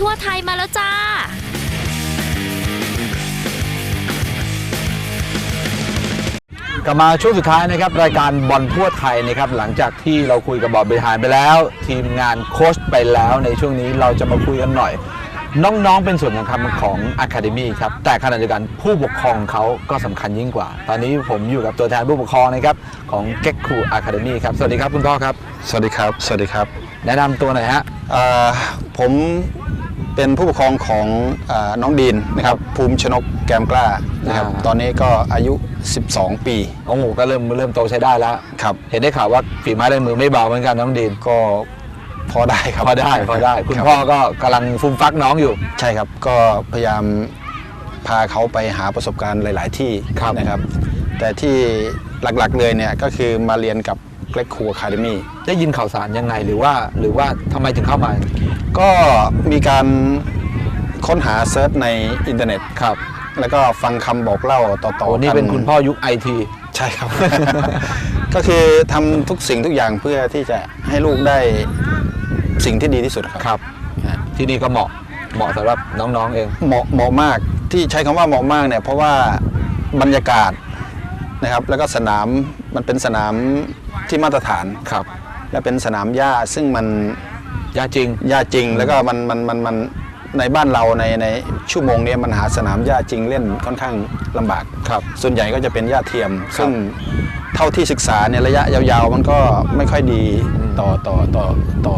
ทั่วไทยมาแล้วจ้า กลับมาช่วงสุดท้ายนะครับ รายการบอลทั่วไทยนะครับ หลังจากที่เราคุยกับบอลบริหารไปแล้ว ทีมงานโค้ชไปแล้วในช่วงนี้เราจะมาคุยกันหน่อย น้องๆเป็นส่วนสำคัญของ Academy ครับ แต่ขณะเดียวกันผู้ปกครองเขาก็สำคัญยิ่งกว่า ตอนนี้ผมอยู่กับตัวแทนผู้ปกครองนะครับของ g e k k u Academy ครับ สวัสดีครับคุณพ่อครับ สวัสดีครับ สวัสดีครับแนะนำตัวหน่อยฮะเอ่อผม เป็นผู้ปกครองของเออน้องดีนนะครับภูมิชนกแกมกล้านะครับอ่า ตอนนี้ก็อายุ 12 ปี โอ้โหก็เริ่มเริ่มโตใช้ได้แล้ว ครับ เห็นได้ข่าวว่าฝีไม้ลายมือไม่เบาเหมือนกันน้องดีนก็พอได้ครับพอได้พอได้ คุณรับพ่อก็กำลังฟุมฟักน้องอยู่ ใช่ครับ ก็พยายามพาเขาไปหาประสบการณ์หลาย ๆ ที่ครับ นะครับ แต่ที่หลัก ๆ เลยเนี่ยก็คือมาเรียนกับเกรกคูคาเดมี่ ได้ยินข่าวสารยังไงหรือว่า หรือว่าทำไมถึงเข้ามา ก็มีการค้นหาเซิร์ชในอินเทอร์เน็ต ครับแล้วก็ฟังคำบอกเล่าต่อๆโอ้นี่กัเป็นคุณพ่อยุคไอที ใช่ครับ ก็คือทำทุกสิ่งทุกอย่างเพื่อที่จะให้ลูกได้สิ่งที่ดีที่สุดครับ ครับ ฮะ ที่นี่ก็เหมาะ เหมาะสำหรับน้องๆเอง เหมาะเหมาะมากที่ใช้คำว่าเหมาะมากเนี่ยเพราะว่าบรรยากาศนะครับ แล้วก็สนามมันเป็นสนามที่มาตรฐานครับ และเป็นสนามหญ้าซึ่งมัน ยาจริง หญ้าจริงแล้วก็มันมันมันมันในบ้านเราในในชั่วโมงนี้มันหาสนามหญ้าจริงเล่นค่อนข้างลำบาก ครับ ส่วนใหญ่ก็จะเป็นหญ้าเทียมครับซึ่งเท่าที่ศึกษาเนี่ยระยะยาวๆ มันก็ไม่ค่อยดีอืมต่อต่อต่อต่อ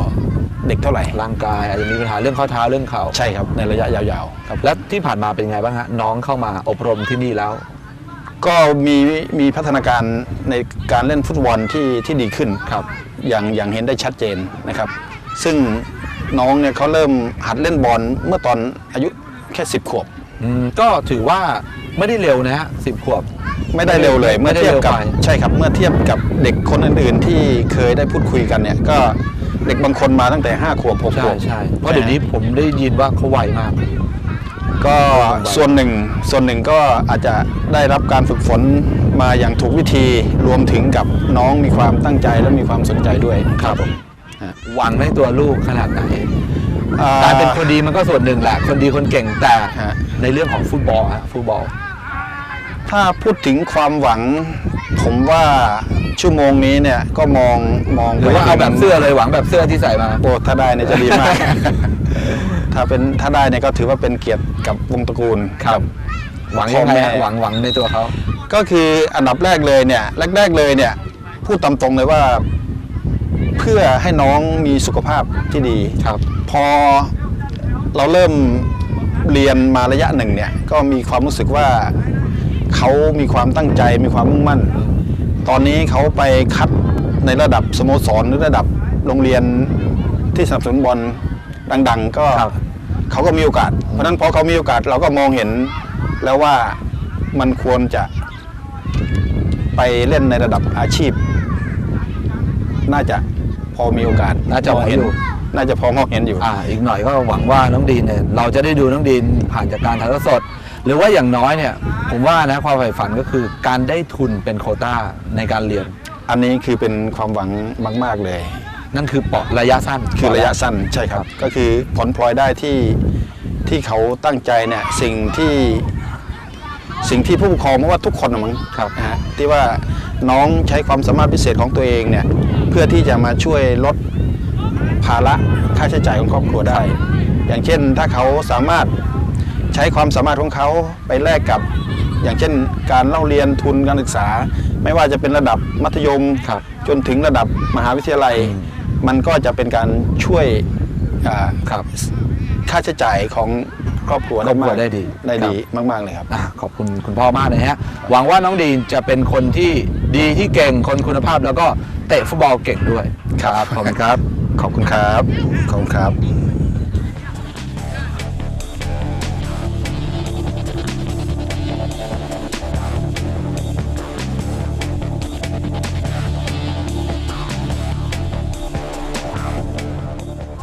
เด็กเท่าไหร่ ร่างกายอาจจะมีปัญหาเรื่องข้อเท้าเรื่องเข่าใช่ครับในระยะยาวๆครับ แล้วที่ผ่านมาเป็นไงบ้างฮะน้องเข้ามาอบรมที่นี่แล้ว ก็มีมีพัฒนาการในการเล่นฟุตบอลที่ที่ดีขึ้นครับ อย่างอย่างเห็นได้ชัดเจนนะครับ ซึ่งน้องเนี่ยเขาเริ่มหัดเล่นบอลเมื่อตอนอายุแค่ 10 ขวบ อืมก็ถือว่าไม่ได้เร็วนะฮะสิบขวบ ไม่ได้เร็วเลยไม่เมื่อได้เทียบเร็วกับไป ใช่ครับเมื่อเทียบกับเด็กคนอื่นๆ ที่เคยได้พูดคุยกันเนี่ยก็เด็กบางคนมาตั้งแต่5ขวบ6ขใช่วบใช่เพราะเดี๋ยวนี้ผมได้ยินว่าเขาไวมาก ก็ส่วนหนึ่งส่วนหนึ่งก็อาจจะได้รับการฝึกฝนมาอย่างถูกวิธีรวมถึงกับน้องมีความตั้งใจและมีความสนใจด้วยครับผม หวังในตัวลูกขนาดไหนอ่การเป็นคนดีมันก็ส่วนหนึ่งแหละ คนดีคนเก่งแต่ฮะ ในเรื่องของฟุตบอลฮะฟุตบอล ถ้าพูดถึงความหวัง ผมว่าชั่วโมงนี้เนี่ยก็มองมองหรือว่าเอาแบบเสื้อเลยหวังแบบเสื้อที่ใส่มา โอ้ถ้าได้เนี่ยจะดีมาก ถ้าเป็นถ้าได้เนี่ยก็ถือว่าเป็นเกียรติกับวงตระกูล ครับ หวังยังไงฮะหวังหวังในตัวเขา ก็คืออันดับแรกเลยเนี่ยแรกๆเลยเนี่ยพูดตามตรงเลยว่า เพื่อให้น้องมีสุขภาพที่ดีครับ พอเราเริ่มเรียนมาระยะหนึ่งเนี่ยก็มีความรู้สึกว่าเขามีความตั้งใจมีความมุ่งมั่น ตอนนี้เขาไปคัดในระดับสโมสรหรือระดับโรงเรียนที่สนับสนุนบอลดัง ๆ ก็ครับเขาก็มีโอกาส เพราะฉะนั้นพอเขามีโอกาสเราก็มองเห็นแล้วว่ามันควรจะไปเล่นในระดับอาชีพ น่าจะพ อมีโอกาส น่าจะมองเห็นพออยู่น่าจะพอมองเห็นอยู่ อ่าอีกหน่อยก็หวังว่าน้องดีนเนี่ยเราจะได้ดูน้องดีนผ่านจากการถ่ายทอดสด หรือว่าอย่างน้อยเนี่ยผมว่านะความใฝ่ฝันก็คือการได้ทุนเป็นโควต้าในการเรียน อันนี้คือเป็นความหวังมาก ๆเลย นั่นคือเปาะระยะสั้น คือระยะสั้นใช่ครับ ก็คือผลพลอยได้ที่ที่เขาตั้งใจเนี่ยสิ่งที่สิ่งที่ผู้ปกครองไม่ว่าทุกคนนะมั้งครับนะฮะที่ว่าน้องใช้ความสามารถพิเศษของตัวเองเนี่ย เพื่อที่จะมาช่วยลดภาระค่าใช้จ่ายของครอบครัวได้ อย่างเช่นถ้าเขาสามารถใช้ความสามารถของเขาไปแลกกับ อย่างเช่น การเล่าเรียนทุนการศึกษา ไม่ว่าจะเป็นระดับมัธยมครับจนถึงระดับมหาวิทยาลัยอืมมันก็จะเป็นการช่วยอ่าครับค่าใช้จ่ายของ ครอบครัวครอบครัวมากได้ดีได้ครับดีมากๆเลยครับ อะขอบคุณคุณพ่อมากนะฮะ หวังว่าน้องดีนจะเป็นคนที่ดีที่เก่งคนคุณภาพแล้วก็เตะฟุตบอลเก่งด้วยครับขอบคุณครับ ขอบคุณครับ ขอบคุณครับ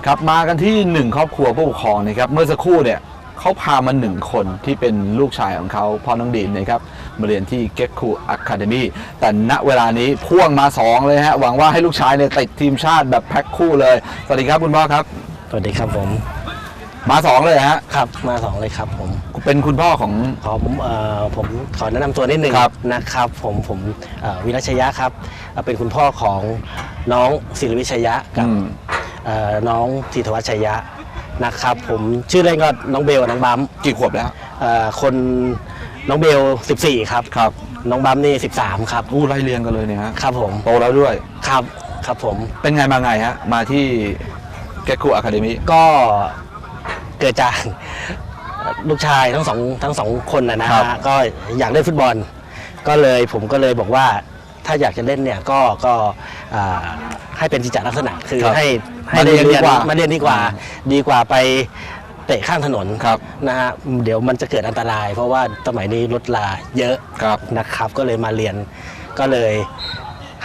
ครับมากันที่หนึ่งครอบครัวผู้ปกครองนะครับเมื่อสักครู่เนี่ย เขาพามาหนึ่งคนที่เป็นลูกชายของเขาพ่อน้องดีนนะครับมาเรียนที่เก็กคูอะคาเดมีแต่ณเวลานี้พ่วงมาสองเลยฮะ หวังว่าให้ลูกชายเนี่ยติดทีมชาติแบบแพ็คคู่เลย สวัสดีครับคุณพ่อครับ สวัสดีครับผม มาสองเลยฮะ ครับมาสองเลยครับผม เป็นคุณพ่อของ ขอผมเอ่อผมขอแนะนำตัวนิดหนึ่งครับนะครับ ผมผมเอ่อวิรัชยะครับเอ่อเป็นคุณพ่อของน้องศิริวิชยะกับอืม เอ่อน้องธีธวัชยะ นะครับผมชื่อเล่นก็น้องเบลกับน้องบัมกี่ขวบแล้วเอ่อคนน้องเบล 14 ครับ ครับน้องบัมนี่ 13 ครับ อู้ไล่เรียงกันเลยเนี่ยฮะครับผม โตแล้วด้วย ครับ ครับผม เป็นไงมาไงฮะ มาที่แกคูอะคาเดมี่ก็เกิดจาก ลูกชายทั้งสองทั้งสองคนนะนะฮะก็อยากเล่นฟุตบอล ก็เลยผมก็เลยบอกว่า ถ้าอยากจะเล่นเนี่ยก็ก็อ่าให้เป็นกิจจลักษณะคือครับให้ให้มาเรียนดีกว่ามาเรียนดีกว่า ดีกว่าไปเตะข้างถนนครับ นะฮะเดี๋ยวมันจะเกิดอันตราย เพราะว่าสมัยนี้รถลาเยอะ ครับ นะครับก็เลยมาเรียนก็เลย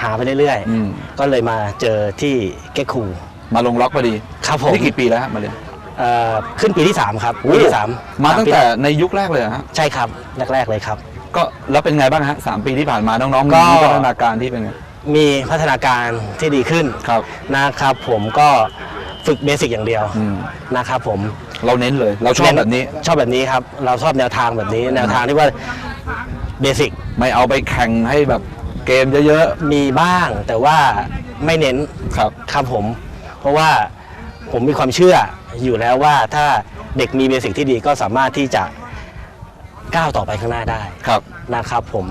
หาไปเรื่อยอืม ๆ ก็เลยมาเจอที่เก๊กคูมาลงล็อกพอดีครับผมนี่กี่ปีแล้วฮะมาเรียนเอ่อขึ้นปีที่ 3 ครับปีที่สามมาตั้งแต่สปีในยุคแรกเลยเหรอฮะ ใช่ครับแรกๆเลยครับ ก็แล้วเป็นไงบ้างฮะสามปีที่ผ่านมาน้องๆก็มีพัฒนาการที่เป็นไง มีพัฒนาการที่ดีขึ้นครับ นะครับผมก็ฝึกเบสิกอย่างเดียวอืมนะครับผมเราเน้นเลย เราชอบแบบนี้ ชอบแบบนี้ครับ เราชอบแนวทางแบบนี้แนวทางที่ว่าเบสิกไม่เอาไปแข่งให้แบบเกมเยอะมีบ้างแต่ว่าไม่เน้น ๆ ครับ ครับผม เพราะว่าผมมีความเชื่ออยู่แล้วว่าถ้าเด็กมีเบสิกที่ดีก็สามารถที่จะ ก้าวต่อไปข้างหน้าได้ครับนะครับผม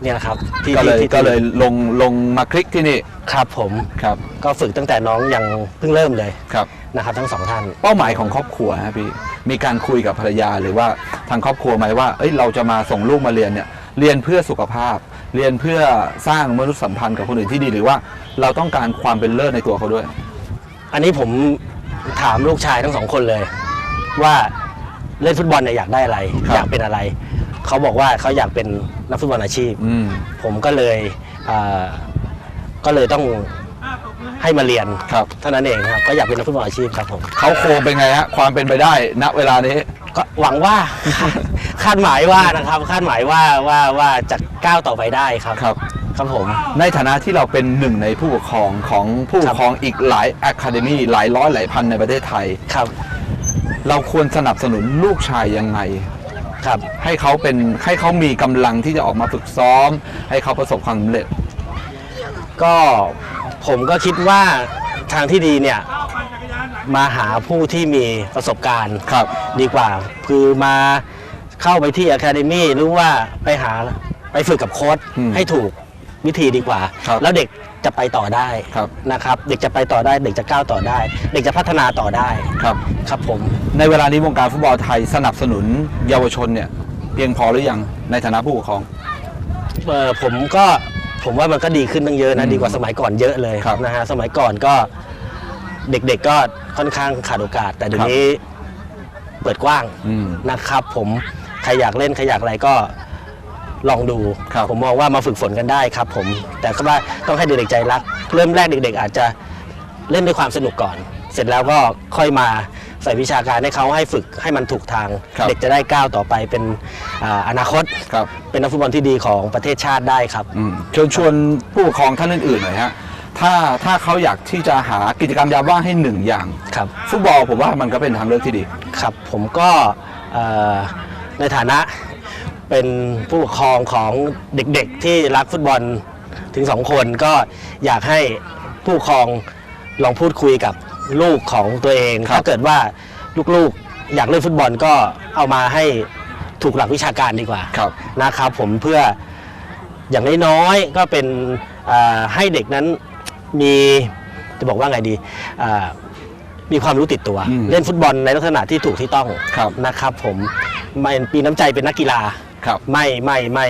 เนี่ยนะครับที่ก็เลยที่ที่ก็เลยลงลงมาคลิกที่นี่ครับผมครับก็ฝึกตั้งแต่น้องยังเพิ่งเริ่มเลยครับ นะครับ ทั้งสองท่าน เป้าหมายของครอบครัวฮะพี่มีการคุยกับภรรยาหรือว่าทางครอบครัวไหมว่าเอ้ยเราจะมาส่งลูกมาเรียนเนี่ยเรียนเพื่อสุขภาพ เรียนเพื่อสร้างมนุษยสัมพันธ์กับคนอื่นที่ดีหรือว่าเราต้องการความเป็นเลิศในตัวเขาด้วย อันนี้ผมถามลูกชายทั้งสองคนเลย ว่า เล่นฟุตบอลเนี่ยอยากได้อะไร ครับอยากเป็นอะไร เขาบอกว่าเขาอยากเป็นนักฟุตบอลอาชีพ อืมผมก็เลยอ่าก็เลยต้องให้มาเรียนครับ เท่านั้นเองครับ ก็อยากเป็นนักฟุตบอลอาชีพครับผมเขาโครงเป็นไงฮะ ความเป็นไปได้ณเวลานี้ ก็หวังว่า คาดหมายว่านะครับ คาดหมายว่าว่าว่าจะก้าวต่อไปได้ครับครับ ครับผม ในฐานะที่เราเป็นหนึ่งในผู้ปกครองของผู้ปกครองอีกหลายอะคาเดมี่หลายร้อยหลายพันในประเทศไทย ครับ เราควรสนับสนุนลูกชายยังไงครับให้เขาเป็นให้เขามีกำลังที่จะออกมาฝึกซ้อม ให้เขาประสบความสำเร็จ ก็ผมก็คิดว่าทางที่ดีเนี่ยมาหาผู้ที่มีประสบการณ์ครับ ดีกว่า คือมาเข้าไปที่อะคาเดมี่หรือว่าไปหาไปฝึกกับโค้ชอืมให้ถูกวิธีดีกว่า ครับ แล้วเด็ก จะไปต่อได้ครับนะครับ เด็กจะไปต่อได้ เด็กจะก้าวต่อได้ เด็กจะพัฒนาต่อได้ครับ ครับผม ในเวลานี้วงการฟุตบอลไทยสนับสนุนเยาวชนเนี่ยเพียงพอหรือยังในฐานะผู้ปกครอง เออผมก็ผมว่ามันก็ดีขึ้นตั้งเยอะนะอืมดีกว่าสมัยก่อนเยอะเลยครับนะฮะสมัยก่อนก็เด็กๆก็ค่อนข้างขาดโอกาส แต่เดี๋ยวนี้เปิดกว้างอืม นะครับ ผมใครอยากเล่นใครอยากอะไรก็ ลองดูครับผมมองว่ามาฝึกฝนกันได้ครับผม แต่ก็ว่าต้องให้เด็กๆใจรัก เริ่มแรกเด็ก ๆ อาจจะเล่นด้วยความสนุกก่อน เสร็จแล้วก็ค่อยมาใส่วิชาการให้เขาให้ฝึกให้มันถูกทาง ครับเด็กจะได้ก้าวต่อไปเป็นอ่าอนาคต ครับ เป็นนักฟุตบอลที่ดีของประเทศชาติได้ครับ อืมเชิญชวนผู้ปกครองท่านอื่นๆหน่อยฮะถ้าถ้าเขาอยากที่จะหากิจกรรมยามว่างให้หนึ่งอย่าง ครับ ฟุตบอลผมว่ามันก็เป็นทางเลือกที่ดี ครับผมก็เอ่อในฐานะ เป็นผู้ปกครองของเด็กๆที่รักฟุตบอลถึงสองคนก็อยากให้ผู้ปกครองลองพูดคุยกับลูกของตัวเองครับถ้าเกิดว่าลูกๆอยากเล่นฟุตบอลก็เอามาให้ถูกหลักวิชาการดีกว่าครับ นะครับผมเพื่ออย่างน้อยๆก็เป็นอ่าให้เด็กนั้นมีจะบอกว่าไงดีอ่ามีความรู้ติดตัว อืมเล่นฟุตบอลในลักษณะที่ถูกที่ต้องครับ นะครับผมไม่ปีน้ำใจเป็นนักกีฬา ครับ ไม่ไม่ไม่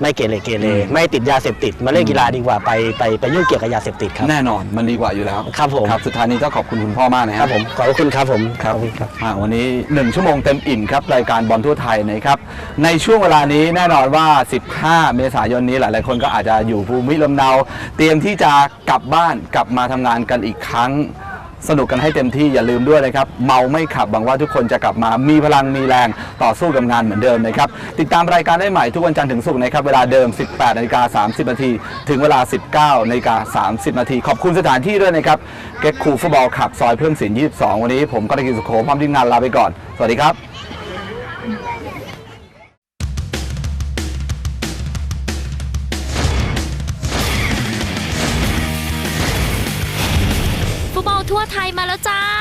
ไม่เกเรเกเรอืม ไม่ติดยาเสพติด มาเล่นกีฬาดีกว่าไปไปไปยุ่งเกี่ยวกับยาเสพติดครับ แน่นอนมันดีกว่าอยู่แล้วครับผม ครับสุดท้ายนี้ต้องขอบคุณคุณพ่อมากนะคครัรับบผมขอบคุณครับผมครับขอณครับอ่าวันนี้ 1 ชั่วโมงเต็มอิ่มครับรายการบอลทั่วไทยนะครับในช่วงเวลานี้แน่นอนว่า 15 เมษายนนี้หลายๆ คนก็อาจจะอยู่ภูมิลำเนา เตรียมที่จะกลับบ้านกลับมาทำงานกันอีกครั้ง สนุกกันให้เต็มที่อย่าลืมด้วยนะครับ เมาไม่ขับหวังว่าทุกคนจะกลับมามีพลังมีแรงต่อสู้กับงานเหมือนเดิมนะครับ ติดตามรายการได้ใหม่ทุกวันจันทร์ถึงศุกร์นะครับ เวลาเดิม 18นาฬิกา30นาทีถึงเวลา 19นาฬิกา30นาทีขอบคุณสถานที่ด้วยนะครับเก็กคูฟุตบอลขับซอยเพิ่มสิน22 วันนี้ผมก็ได้กินสุโขพร้อมทีมงานลาไปก่อน สวัสดีครับ Trà.